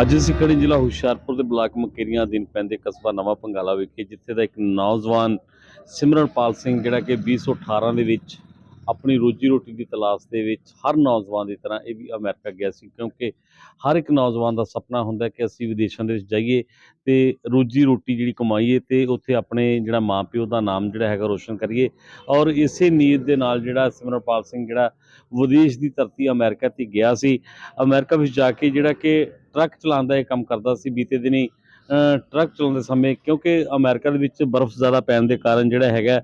ਅੱਜ ਅਸੀਂ ਖੜੇ ਜ਼ਿਲ੍ਹਾ ਹੁਸ਼ਿਆਰਪੁਰ ਦੇ ਬਲਾਕ ਮਕੇਰੀਆਂ ਅਧੀਨ ਪੈਂਦੇ ਕਸਬਾ ਨਵਾਂ ਪੰਗਾਲਾ ਵਿਖੇ, ਜਿੱਥੇ ਦਾ ਇੱਕ ਨੌਜਵਾਨ ਸਿਮਰਨਪਾਲ ਸਿੰਘ, ਜਿਹੜਾ ਕਿ 2018 ਦੇ ਵਿੱਚ ਆਪਣੀ ਰੋਜੀ ਰੋਟੀ ਦੀ ਤਲਾਸ਼ ਦੇ ਵਿੱਚ ਹਰ ਨੌਜਵਾਨ ਦੀ ਤਰ੍ਹਾਂ ਇਹ ਵੀ ਅਮਰੀਕਾ ਗਿਆ ਸੀ, ਕਿਉਂਕਿ ਹਰ ਇੱਕ ਨੌਜਵਾਨ ਦਾ ਸੁਪਨਾ ਹੁੰਦਾ ਕਿ ਅਸੀਂ ਵਿਦੇਸ਼ਾਂ ਦੇ ਵਿੱਚ ਜਾਈਏ ਤੇ ਰੋਜੀ ਰੋਟੀ ਜਿਹੜੀ ਕਮਾਈਏ ਤੇ ਉੱਥੇ ਆਪਣੇ ਜਿਹੜਾ ਮਾਪਿਓ ਦਾ ਨਾਮ ਜਿਹੜਾ ਹੈਗਾ ਰੋਸ਼ਨ ਕਰੀਏ ਔਰ ਇਸੇ ਨੀਅਤ ਦੇ ਨਾਲ ਜਿਹੜਾ ਸਿਮਰਨਪਾਲ ਸਿੰਘ ਜਿਹੜਾ ਵਿਦੇਸ਼ ਦੀ ਧਰਤੀ ਅਮਰੀਕਾ ਤੇ ਗਿਆ ਸੀ, ਅਮਰੀਕਾ ਵਿੱਚ ਜਾ ਕੇ ਜਿਹੜਾ ਕਿ ਟਰੱਕ ਚਲਾਉਣ ਦਾ ਇਹ ਕੰਮ ਕਰਦਾ ਸੀ, ਬੀਤੇ ਦਿਨੀ ਟਰੱਕ ਚਲਾਉਂਦੇ ਸਮੇਂ ਕਿਉਂਕਿ ਅਮਰੀਕਾ ਦੇ ਵਿੱਚ ਬਰਫ਼ ਜ਼ਿਆਦਾ ਪੈਣ ਦੇ ਕਾਰਨ ਜਿਹੜਾ ਹੈਗਾ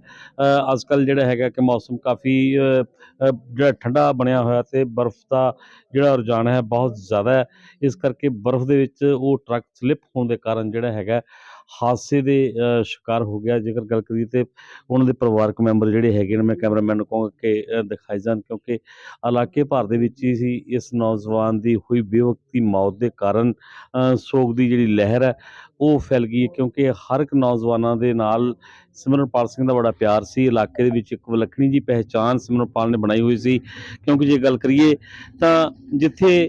ਅੱਜ ਕੱਲ੍ਹ ਜਿਹੜਾ ਹੈਗਾ ਕਿ ਮੌਸਮ ਕਾਫੀ ਜਿਹੜਾ ਠੰਡਾ ਬਣਿਆ ਹੋਇਆ ਤੇ ਬਰਫ਼ ਦਾ ਜਿਹੜਾ ਰੁਝਾਨ ਹੈ ਬਹੁਤ ਜ਼ਿਆਦਾ ਹੈ। ਇਸ ਕਰਕੇ ਬਰਫ਼ ਦੇ ਵਿੱਚ ਉਹ ਟਰੱਕ ਸਲਿੱਪ ਹੋਣ ਦੇ ਕਾਰਨ ਜਿਹੜਾ ਹੈਗਾ ਹਾਦਸੇ ਦੇ ਸ਼ਿਕਾਰ ਹੋ ਗਿਆ। ਜੇਕਰ ਗੱਲ ਕਰੀਏ ਤੇ ਉਹਨਾਂ ਦੇ ਪਰਿਵਾਰਕ ਮੈਂਬਰ ਜਿਹੜੇ ਹੈਗੇ ਨੇ, ਮੈਂ ਕੈਮਰਾਮੈਨ ਨੂੰ ਕਹਾਂਗਾ ਕਿ ਦਿਖਾਈ ਜਾਣ ਕਿਉਂਕਿ ਇਲਾਕੇ ਭਰ ਦੇ ਵਿੱਚ ਹੀ ਸੀ ਇਸ ਨੌਜਵਾਨ ਦੀ ਹੋਈ ਬੇਵਕਤੀ ਮੌਤ ਦੇ ਕਾਰਨ ਸੋਗ ਦੀ ਜਿਹੜੀ ਲਹਿਰ ਹੈ ਉਹ ਫੈਲ ਗਈ ਕਿਉਂਕਿ ਹਰ ਇੱਕ ਨੌਜਵਾਨਾਂ ਦੇ ਨਾਲ ਸਿਮਰਨਪਾਲ ਸਿੰਘ ਦਾ ਬੜਾ ਪਿਆਰ ਸੀ। ਇਲਾਕੇ ਦੇ ਵਿੱਚ ਇੱਕ ਵਿਲੱਖਣੀ ਜੀ ਪਹਿਚਾਨ ਸਿਮਰਨਪਾਲ ਨੇ ਬਣਾਈ ਹੋਈ ਸੀ। ਕਿਉਂਕਿ ਜੇ ਗੱਲ ਕਰੀਏ ਤਾਂ ਜਿੱਥੇ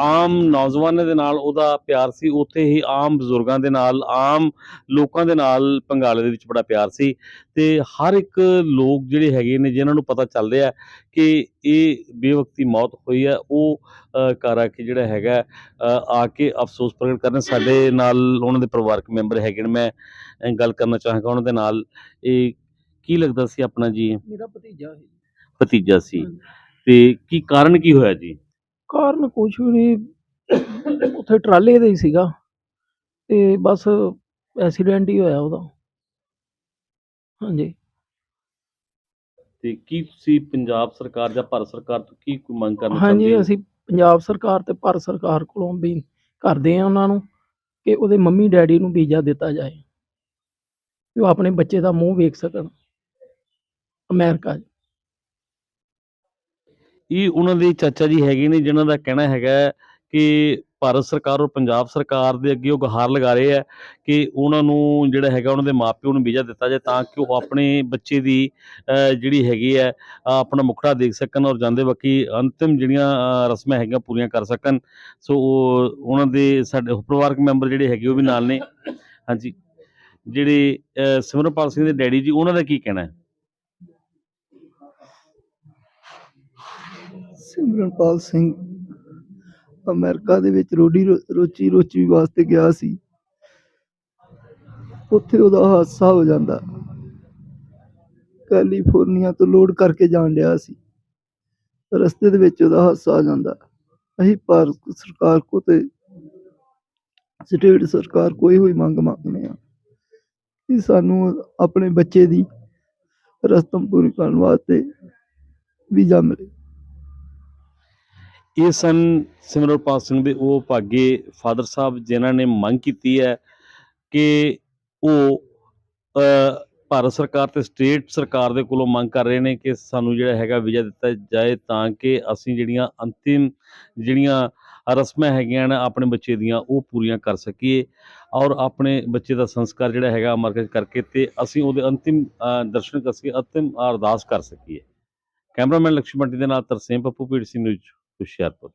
ਆਮ ਨੌਜਵਾਨਾਂ ਦੇ ਨਾਲ ਉਹਦਾ ਪਿਆਰ ਸੀ ਉੱਥੇ ਹੀ ਆਮ ਬਜ਼ੁਰਗਾਂ ਦੇ ਨਾਲ ਆਮ ਲੋਕਾਂ ਦੇ ਨਾਲ ਪੰਗਾਲੇ ਦੇ ਵਿੱਚ ਬੜਾ ਪਿਆਰ ਸੀ ਤੇ ਹਰ ਇੱਕ ਲੋਕ ਜਿਹੜੇ ਹੈਗੇ ਨੇ ਜਿਨ੍ਹਾਂ ਨੂੰ ਪਤਾ ਚੱਲ ਰਿਹਾ ਕਿ ਇਹ ਬੇਵਕਤੀ ਮੌਤ ਹੋਈ ਹੈ ਉਹ ਆ ਕੇ ਜਿਹੜਾ ਹੈਗਾ ਆ ਕੇ ਅਫਸੋਸ ਪ੍ਰਗਟ ਕਰਨ ਸਾਡੇ ਨਾਲ ਉਹਨਾਂ ਦੇ ਪਰਿਵਾਰਕ ਮੈਂਬਰ ਹੈਗੇ ਨੇ ਮੈਂ ਗੱਲ ਕਰਨਾ ਚਾਹਾਂਗਾ ਉਹਨਾਂ ਦੇ ਨਾਲ। ਇਹ ਕੀ ਲੱਗਦਾ ਸੀ ਆਪਣਾ ਜੀ? ਮੇਰਾ ਭਤੀਜਾ ਹੈ ਭਤੀਜਾ ਸੀ। ਤੇ ਕੀ ਕਾਰਨ ਕੀ ਹੋਇਆ ਜੀ? ਕਾਰਨ ਕੁਛ ਵੀ ਨਹੀਂ। ਉੱਥੇ ਟਰਾਲੇ ਦਾ ਹੀ ਸੀਗਾ ਤੇ ਬਸ ਐਕਸੀਡੈਂਟ ਹੀ ਹੋਇਆ ਉਹਦਾ। ਹਾਂਜੀ। ਤੇ ਕੀ ਤੁਸੀਂ ਪੰਜਾਬ ਸਰਕਾਰ ਜਾਂ ਭਾਰਤ ਸਰਕਾਰ ਤੋਂ ਕੀ ਕੋਈ ਮੰਗ ਕਰਨਾ ਹਾਂਜੀ ਹੋ? ਅਸੀਂ ਪੰਜਾਬ ਸਰਕਾਰ ਤੇ ਭਾਰਤ ਸਰਕਾਰ ਕੋਲੋਂ ਵੀ ਕਰਦੇ ਆ ਉਹਨਾਂ ਨੂੰ ਕਿ ਉਹਦੇ ਮੰਮੀ ਡੈਡੀ ਨੂੰ ਵੀਜ਼ਾ ਦਿੱਤਾ ਜਾਏ। ਕਿ ਉਹ ਆਪਣੇ ਬੱਚੇ ਦਾ ਮੂੰਹ ਵੇਖ ਸਕਣ। ਅਮਰੀਕਾ 'ਚ। ਇਹ ਉਹਨਾਂ ਦੇ ਚਾਚਾ ਜੀ ਹੈਗੇ ਨੇ ਜਿਨ੍ਹਾਂ ਦਾ ਕਹਿਣਾ ਹੈਗਾ ਕਿ ਭਾਰਤ ਸਰਕਾਰ ਔਰ ਪੰਜਾਬ ਸਰਕਾਰ ਦੇ ਅੱਗੇ ਉਹ ਗੁਹਾਰ ਲਗਾ ਰਹੇ ਆ ਕਿ ਉਹਨਾਂ ਨੂੰ ਜਿਹੜਾ ਹੈਗਾ ਉਹਨਾਂ ਦੇ ਮਾਪਿਓ ਨੂੰ ਵੀਜ਼ਾ ਦਿੱਤਾ ਜਾਏ ਤਾਂ ਕਿ ਉਹ ਆਪਣੇ ਬੱਚੇ ਦੀ ਜਿਹੜੀ ਹੈਗੀ ਹੈ ਆਪਣਾ ਮੁਖੜਾ ਦੇਖ ਸਕਣ ਔਰ ਜਾਂਦੇ ਬਾਕੀ ਅੰਤਿਮ ਜਿਹੜੀਆਂ ਰਸਮਾਂ ਹੈਗੀਆਂ ਪੂਰੀਆਂ ਕਰ ਸਕਣ। ਸੋ ਉਹ ਉਹਨਾਂ ਦੇ ਸਾਡੇ ਪਰਿਵਾਰਕ ਮੈਂਬਰ ਜਿਹੜੇ ਹੈਗੇ ਉਹ ਵੀ ਨਾਲ ਨੇ। ਹਾਂਜੀ। ਜਿਹੜੇ ਅਹ, ਸਿਮਰਨਪਾਲ ਸਿੰਘ ਦੇ ਡੈਡੀ ਜੀ ਉਹਨਾਂ ਦਾ ਕੀ ਕਹਿਣਾ ਹੈ? ਸਿਮਰਨਪਾਲ ਸਿੰਘ। ਅਮਰੀਕਾ ਦੇ ਵਿੱਚ ਰੋਡੀ ਰੋਚੀ ਰੋਚੀ ਵਾਸਤੇ ਗਿਆ ਸੀ। ਉੱਥੇ ਉਹਦਾ ਹਾਦਸਾ ਹੋ ਜਾਂਦਾ। ਕੈਲੀਫੋਰਨੀਆ ਤੋਂ ਲੋਡ ਕਰਕੇ ਜਾਣ ਡਿਆ ਸੀ। ਰਸਤੇ ਦੇ ਵਿੱਚ ਉਹਦਾ ਹਾਦਸਾ ਆ ਜਾਂਦਾ। ਅਸੀਂ ਭਾਰਤ ਸਰਕਾਰ ਕੋ ਤੇ ਸਟੇਟ ਸਰਕਾਰ ਕੋਈ ਹੋਈ ਮੰਗ ਮੰਗਦੇ ਆ ਕਿ ਸਾਨੂੰ ਆਪਣੇ ਬੱਚੇ ਦੀ ਰਸਤਮ ਪੂਰੀ ਕਰਨ ਵਾਸਤੇ ਵੀਜ਼ਾ ਮਿਲੇ। ਇਹ ਸਨ ਸਿਮਰਪਾਲ ਸਿੰਘ ਦੇ, ਉਹ ਭਾਗੇ ਫਾਦਰ ਸਾਹਿਬ ਜਿਨ੍ਹਾਂ ਨੇ ਮੰਗ ਕੀਤੀ ਹੈ ਕਿ ਉਹ ਭਾਰਤ ਸਰਕਾਰ ਤੇ ਸਟੇਟ ਸਰਕਾਰ ਦੇ ਕੋਲੋਂ ਮੰਗ ਕਰ ਰਹੇ ਨੇ ਕਿ ਸਾਨੂੰ ਜਿਹੜਾ ਹੈਗਾ ਵੀਜ਼ਾ ਦਿੱਤਾ ਜਾਏ ਤਾਂ ਕਿ ਅਸੀਂ ਜਿਹੜੀਆਂ ਅੰਤਿਮ ਜਿਹੜੀਆਂ ਰਸਮਾਂ ਹੈਗੀਆਂ ਨੇ ਆਪਣੇ ਬੱਚੇ ਦੀਆਂ, ਉਹ ਪੂਰੀਆਂ ਕਰ ਸਕੀਏ ਔਰ ਆਪਣੇ ਬੱਚੇ ਦਾ ਸੰਸਕਾਰ ਜਿਹੜਾ ਹੈਗਾ ਅਮਰੀਕਾ ਕਰਕੇ ਤੇ ਅਸੀਂ ਉਹਦੇ ਅੰਤਿਮ ਦਰਸ਼ਨ ਕਰ ਸਕੀਏ, ਅੰਤਿਮ ਅਰਦਾਸ ਕਰ ਸਕੀਏ। ਕੈਮਰਾਮੈਨ ਲక్ష్ਮਣ ਦੇ ਨਾਲ ਤਰਸੇਮ ਪੱਪੂ, ਪੀਡੀਸੀ ਨਿਊਜ਼। ਹੁਸ਼ਿਆਰਪੁਰ